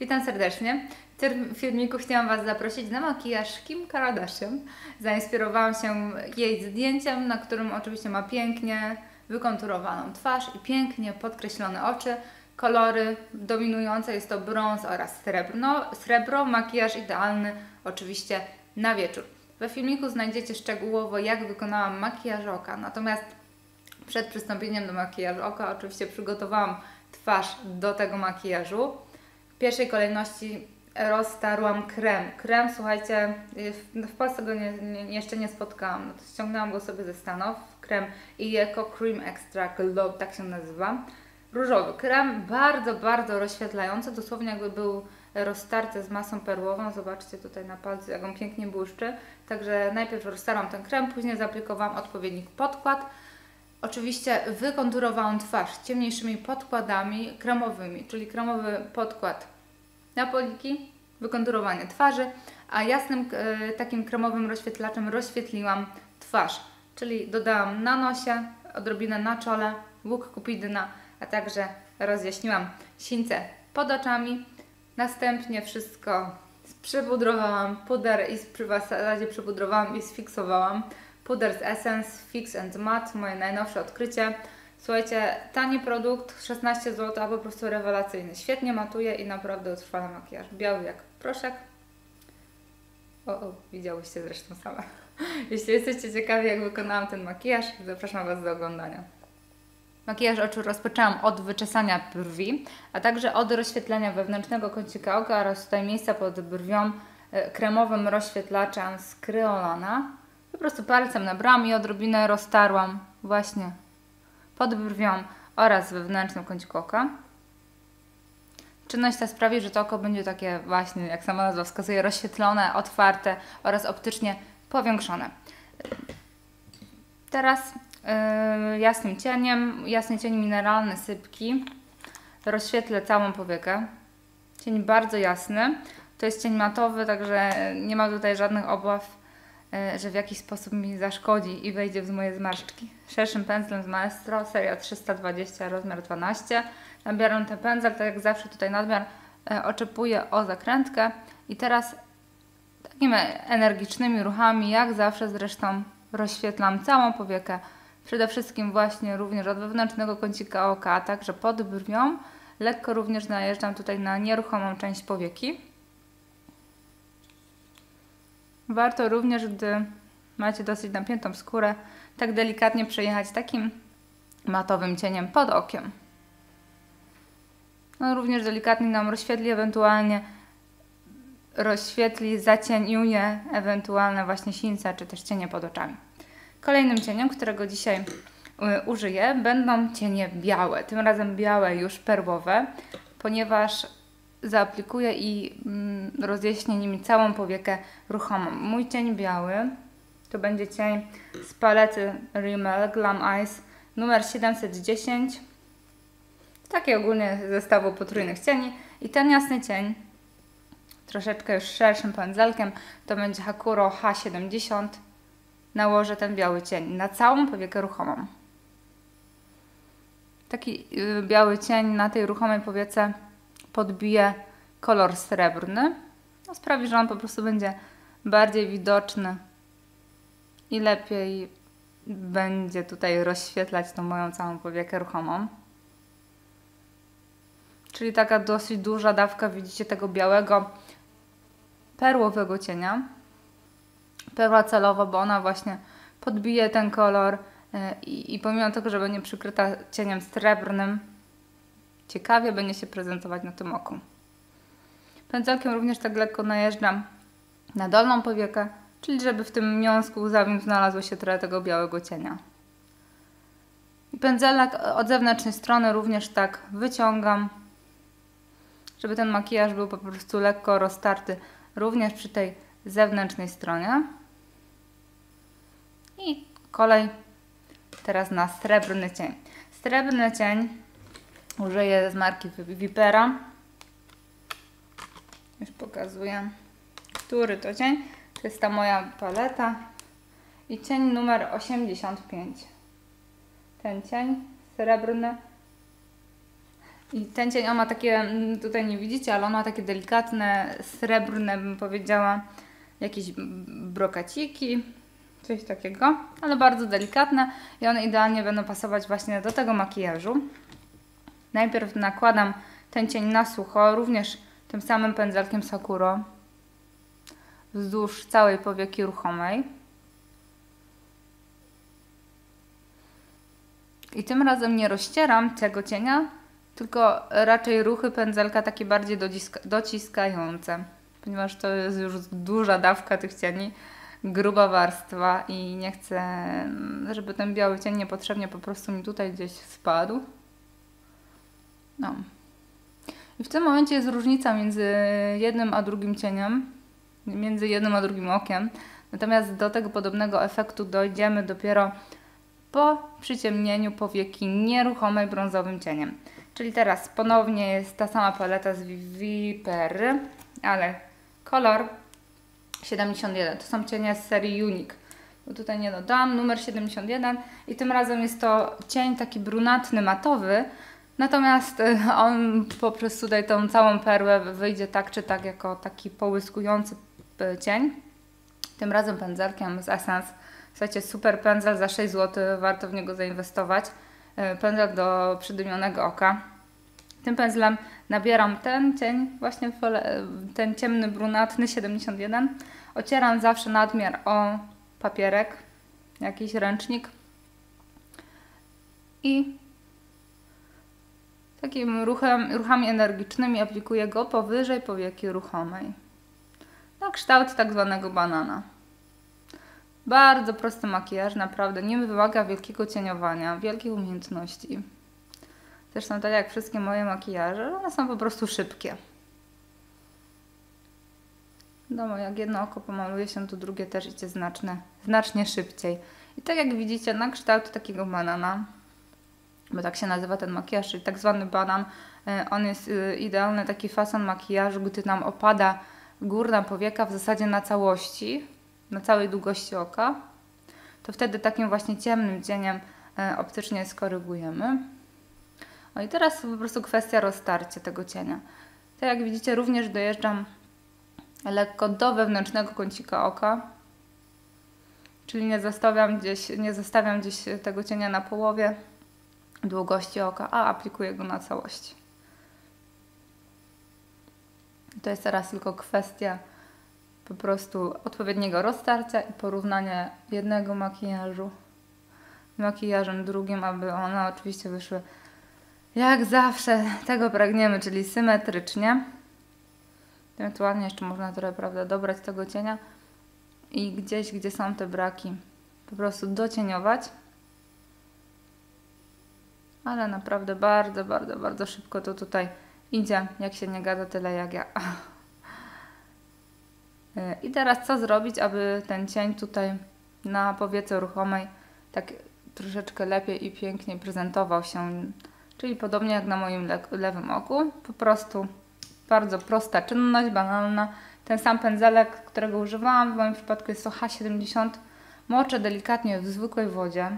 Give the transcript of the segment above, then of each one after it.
Witam serdecznie. W tym filmiku chciałam Was zaprosić na makijaż Kim Kardashian. Zainspirowałam się jej zdjęciem, na którym oczywiście ma pięknie wykonturowaną twarz i pięknie podkreślone oczy. Kolory dominujące jest to brąz oraz srebrno. Srebro, makijaż idealny oczywiście na wieczór. We filmiku znajdziecie szczegółowo jak wykonałam makijaż oka, natomiast przed przystąpieniem do makijażu oka oczywiście przygotowałam twarz do tego makijażu. Pierwszej kolejności roztarłam krem. Krem, słuchajcie, w, w Polsce go nie, nie, jeszcze nie spotkałam. No ściągnęłam go sobie ze Stanów. Krem Eco Cream Extra Glow, tak się nazywa. Różowy krem, bardzo, bardzo rozświetlający, dosłownie jakby był roztarty z masą perłową. Zobaczcie tutaj na palcu, jak on pięknie błyszczy. Także najpierw roztarłam ten krem, później zaaplikowałam odpowiednik podkład. Oczywiście wykonturowałam twarz ciemniejszymi podkładami kremowymi, czyli kremowy podkład na poliki, wykonturowanie twarzy, a jasnym e, takim kremowym rozświetlaczem rozświetliłam twarz, czyli dodałam na nosie, odrobinę na czole, łuk kupidyna, a także rozjaśniłam sińce pod oczami. Następnie wszystko przypudrowałam, puder i w zasadzie przypudrowałam i sfiksowałam. Puder z Essence Fix and Matte, moje najnowsze odkrycie. Słuchajcie, tani produkt, 16 zł, a po prostu rewelacyjny. Świetnie matuje i naprawdę utrwala makijaż. Biały jak proszek. O, o, widziałyście zresztą same. Jeśli jesteście ciekawi, jak wykonałam ten makijaż, zapraszam Was do oglądania. Makijaż oczu rozpoczęłam od wyczesania brwi, a także od rozświetlenia wewnętrznego kącika oka oraz tutaj miejsca pod brwią e, kremowym rozświetlaczem z Kryolana. Po prostu palcem nabrałam i odrobinę roztarłam właśnie pod brwią oraz wewnętrznym kąciku oka. Czynność ta sprawi, że to oko będzie takie właśnie, jak sama nazwa wskazuje, rozświetlone, otwarte oraz optycznie powiększone. Teraz yy, jasnym cieniem, jasny cień mineralny sypki rozświetlę całą powiekę. Cień bardzo jasny. To jest cień matowy, także nie ma tutaj żadnych obaw że w jakiś sposób mi zaszkodzi i wejdzie w moje zmarszczki. Szerszym pędzlem z Maestro, seria 320, rozmiar 12. Nabieram ten pędzel, tak jak zawsze tutaj nadmiar e, oczepuję o zakrętkę i teraz takimi energicznymi ruchami, jak zawsze zresztą rozświetlam całą powiekę. Przede wszystkim właśnie również od wewnętrznego kącika oka, także pod brwią. Lekko również najeżdżam tutaj na nieruchomą część powieki. Warto również, gdy macie dosyć napiętą skórę, tak delikatnie przejechać takim matowym cieniem pod okiem. No, również delikatnie nam rozświetli, ewentualnie rozświetli, zacieniuje ewentualne właśnie sińce czy też cienie pod oczami. Kolejnym cieniem, którego dzisiaj y, użyję, będą cienie białe. Tym razem białe już perłowe, ponieważ zaaplikuję i mm, rozjaśnię nimi całą powiekę ruchomą. Mój cień biały to będzie cień z palety Rimmel Glam Eyes numer 710. Taki ogólnie zestawu potrójnych cieni. I ten jasny cień, troszeczkę już szerszym pędzelkiem, to będzie Hakuro H70. Nałożę ten biały cień na całą powiekę ruchomą. Taki y, biały cień na tej ruchomej powiece podbije kolor srebrny. No, sprawi, że on po prostu będzie bardziej widoczny i lepiej będzie tutaj rozświetlać tą moją całą powiekę ruchomą. Czyli taka dosyć duża dawka, widzicie, tego białego perłowego cienia. Perła celowo, bo ona właśnie podbije ten kolor e, i, i pomimo tego, że będzie przykryta cieniem srebrnym, ciekawie będzie się prezentować na tym oku. Pędzelkiem również tak lekko najeżdżam na dolną powiekę, czyli żeby w tym miąsku łzawym znalazło się trochę tego białego cienia. I pędzelek od zewnętrznej strony również tak wyciągam, żeby ten makijaż był po prostu lekko roztarty również przy tej zewnętrznej stronie. I kolej teraz na srebrny cień. Srebrny cień Użyję z marki Vipera. Już pokazuję, który to cień. To jest ta moja paleta. I cień numer 85. Ten cień srebrny. I ten cień, on ma takie, mm, tutaj nie widzicie, ale on ma takie delikatne, srebrne, bym powiedziała, jakieś brokaciki, coś takiego, ale bardzo delikatne i one idealnie będą pasować właśnie do tego makijażu. Najpierw nakładam ten cień na sucho, również tym samym pędzelkiem Sakuro wzdłuż całej powieki ruchomej. I tym razem nie rozcieram tego cienia, tylko raczej ruchy pędzelka takie bardziej dociskające, ponieważ to jest już duża dawka tych cieni, gruba warstwa i nie chcę, żeby ten biały cień niepotrzebnie po prostu mi tutaj gdzieś spadł. No. I w tym momencie jest różnica między jednym a drugim cieniem, między jednym a drugim okiem. Natomiast do tego podobnego efektu dojdziemy dopiero po przyciemnieniu powieki nieruchomej brązowym cieniem. Czyli teraz ponownie jest ta sama paleta z Vipery, ale kolor 71. To są cienie z serii Unique. Bo tutaj nie dodałam, numer 71 i tym razem jest to cień taki brunatny, matowy, natomiast y, on poprzez tutaj tą całą perłę wyjdzie tak czy tak jako taki połyskujący y, cień. Tym razem pędzelkiem z Essence. Słuchajcie, super pędzel za 6 zł, warto w niego zainwestować. Y, pędzel do przydymionego oka. Tym pędzlem nabieram ten cień, właśnie ten ciemny, brunatny 71. Ocieram zawsze nadmiar o papierek, jakiś ręcznik i takim ruchem, ruchami energicznymi aplikuję go powyżej powieki ruchomej. Na kształt tak zwanego banana. Bardzo prosty makijaż, naprawdę nie wymaga wielkiego cieniowania, wielkich umiejętności. Zresztą tak jak wszystkie moje makijaże, one są po prostu szybkie. No, jak jedno oko pomaluje się, to drugie też idzie znacznie, znacznie szybciej. I tak jak widzicie, na kształt takiego banana, bo tak się nazywa ten makijaż, czyli tak zwany banan, e, on jest e, idealny taki fason makijażu, gdy nam opada górna powieka w zasadzie na całości, na całej długości oka, to wtedy takim właśnie ciemnym cieniem e, optycznie skorygujemy. No i teraz po prostu kwestia roztarcia tego cienia. Tak jak widzicie, również dojeżdżam lekko do wewnętrznego kącika oka, czyli nie zostawiam gdzieś, nie zostawiam gdzieś tego cienia na połowie długości oka, a aplikuję go na całość. To jest teraz tylko kwestia po prostu odpowiedniego roztarcia i porównania jednego makijażu z makijażem drugim, aby one oczywiście wyszły jak zawsze tego pragniemy, czyli symetrycznie. Ewentualnie jeszcze można trochę, prawda, dobrać tego cienia i gdzieś, gdzie są te braki, po prostu docieniować. Ale naprawdę bardzo, bardzo, bardzo szybko to tutaj idzie. Jak się nie gada, tyle jak ja. I teraz co zrobić, aby ten cień tutaj na powiece ruchomej tak troszeczkę lepiej i piękniej prezentował się Czyli podobnie jak na moim le lewym oku, po prostu bardzo prosta czynność, banalna. Ten sam pędzelek, którego używałam, w moim przypadku jest to H70. Moczę delikatnie w zwykłej wodzie.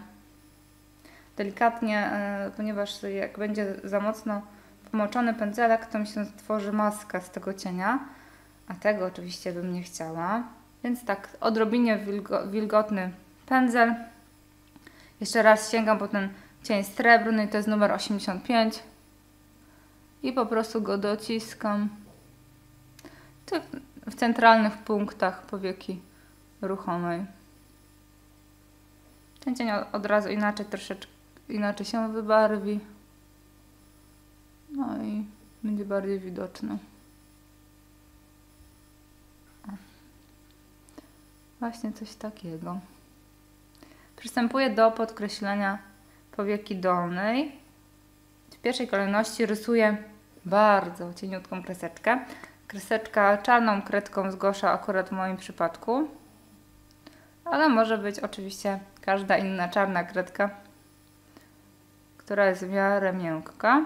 Delikatnie, yy, ponieważ jak będzie za mocno pomoczony pędzelek, to mi się tworzy maska z tego cienia, a tego oczywiście bym nie chciała. Więc tak, odrobinie wilgo wilgotny pędzel. Jeszcze raz sięgam po ten cień srebrny, to jest numer 85 i po prostu go dociskam w centralnych punktach powieki ruchomej. Ten cień od razu inaczej troszeczkę inaczej się wybarwi. No i będzie bardziej widoczny. Właśnie coś takiego. Przystępuję do podkreślenia powieki dolnej. W pierwszej kolejności rysuję bardzo cieniutką kreseczkę. Kreseczka czarną kredką zgłasza akurat w moim przypadku. Ale może być oczywiście każda inna czarna kredka, która jest w miarę miękka.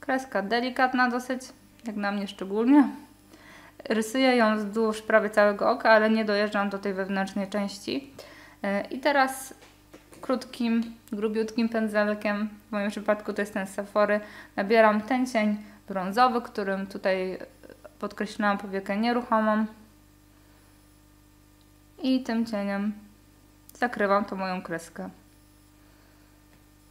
Kreska delikatna dosyć, jak na mnie szczególnie. Rysuję ją wzdłuż prawie całego oka, ale nie dojeżdżam do tej wewnętrznej części. I teraz krótkim, grubiutkim pędzelkiem. W moim przypadku to jest ten Safory. Nabieram ten cień brązowy, którym tutaj podkreśliłam powiekę nieruchomą. I tym cieniem zakrywam tą moją kreskę.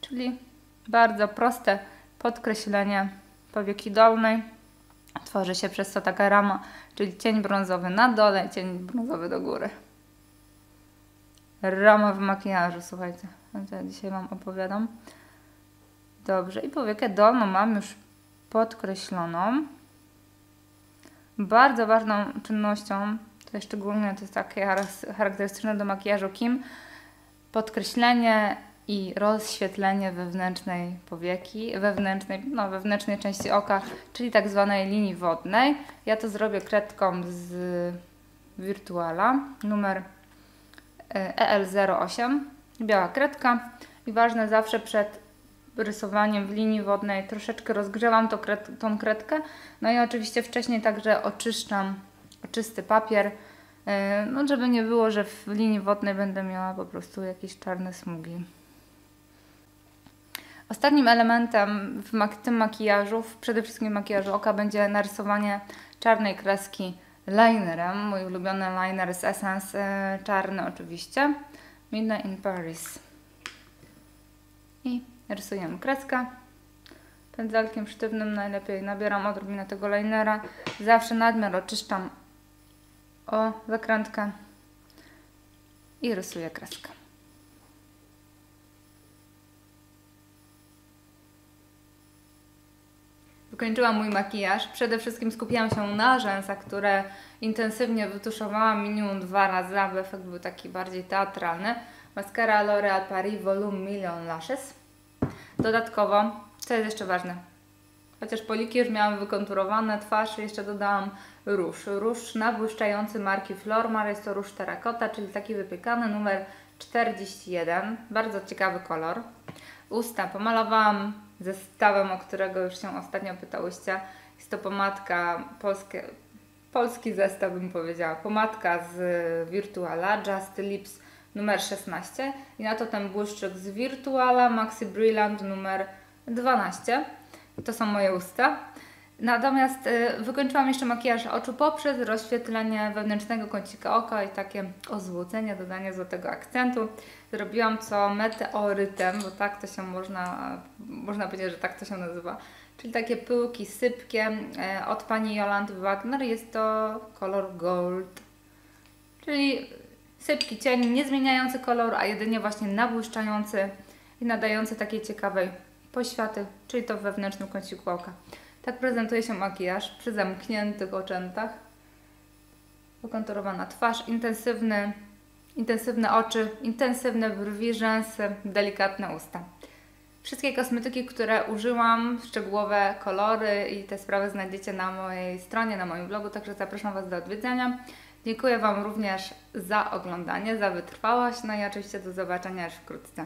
Czyli bardzo proste podkreślenie powieki dolnej. Tworzy się przez to taka rama, czyli cień brązowy na dole, cień brązowy do góry. Rama w makijażu, słuchajcie. Ja dzisiaj Wam opowiadam. Dobrze, i powiekę dolną mam już podkreśloną. Bardzo ważną czynnością, to szczególnie to jest takie charakterystyczne do makijażu Kim, podkreślenie i rozświetlenie wewnętrznej powieki, wewnętrznej, no, wewnętrznej części oka, czyli tak zwanej linii wodnej. Ja to zrobię kredką z Virtuala numer EL08, biała kredka i ważne zawsze przed rysowaniem w linii wodnej troszeczkę rozgrzewam to tą kredkę, no i oczywiście wcześniej także oczyszczam czysty papier, e, no żeby nie było, że w linii wodnej będę miała po prostu jakieś czarne smugi. Ostatnim elementem w mak tym makijażu, przede wszystkim makijażu oka, będzie narysowanie czarnej kreski linerem. Mój ulubiony liner z Essence, e, czarny oczywiście. Midnight in Paris. I rysujemy kreskę. Pędzelkiem sztywnym najlepiej nabieram odrobinę tego linera. Zawsze nadmiar oczyszczam o zakrętkę i rysuję kreskę. Wykończyłam mój makijaż. Przede wszystkim skupiłam się na rzęsach, które intensywnie wytuszowałam minimum dwa razy, aby efekt był taki bardziej teatralny. Mascara L'Oreal Paris Volume Million Lashes. Dodatkowo, co jest jeszcze ważne, chociaż poliki już miałam wykonturowane, twarz jeszcze dodałam róż. Róż nabłyszczający marki Flormar, jest to róż terracotta, czyli taki wypiekany numer 41. Bardzo ciekawy kolor. Usta pomalowałam zestawem, o którego już się ostatnio pytałyście. Jest to pomadka, polskie, polski zestaw bym powiedziała, pomadka z Virtuala Just Lips numer 16 i na to ten błyszczyk z Virtuala Maxi Brilliant numer 12. To są moje usta. Natomiast y, wykończyłam jeszcze makijaż oczu poprzez rozświetlenie wewnętrznego kącika oka i takie ozłocenie, dodanie złotego akcentu. Zrobiłam co meteorytem, bo tak to się można, można powiedzieć, że tak to się nazywa. Czyli takie pyłki sypkie y, od pani Jolanty Wagner. Jest to kolor gold. Czyli sypki cień, nie zmieniający koloru, a jedynie właśnie nabłyszczający i nadający takiej ciekawej poświaty, czyli to w wewnętrznym kąciku oka. Tak prezentuje się makijaż przy zamkniętych oczętach. Wykonturowana twarz, intensywny, intensywne oczy, intensywne brwi, rzęsy, delikatne usta. Wszystkie kosmetyki, które użyłam, szczegółowe kolory i te sprawy znajdziecie na mojej stronie, na moim blogu, także zapraszam Was do odwiedzenia. Dziękuję Wam również za oglądanie, za wytrwałość, no i oczywiście do zobaczenia już wkrótce.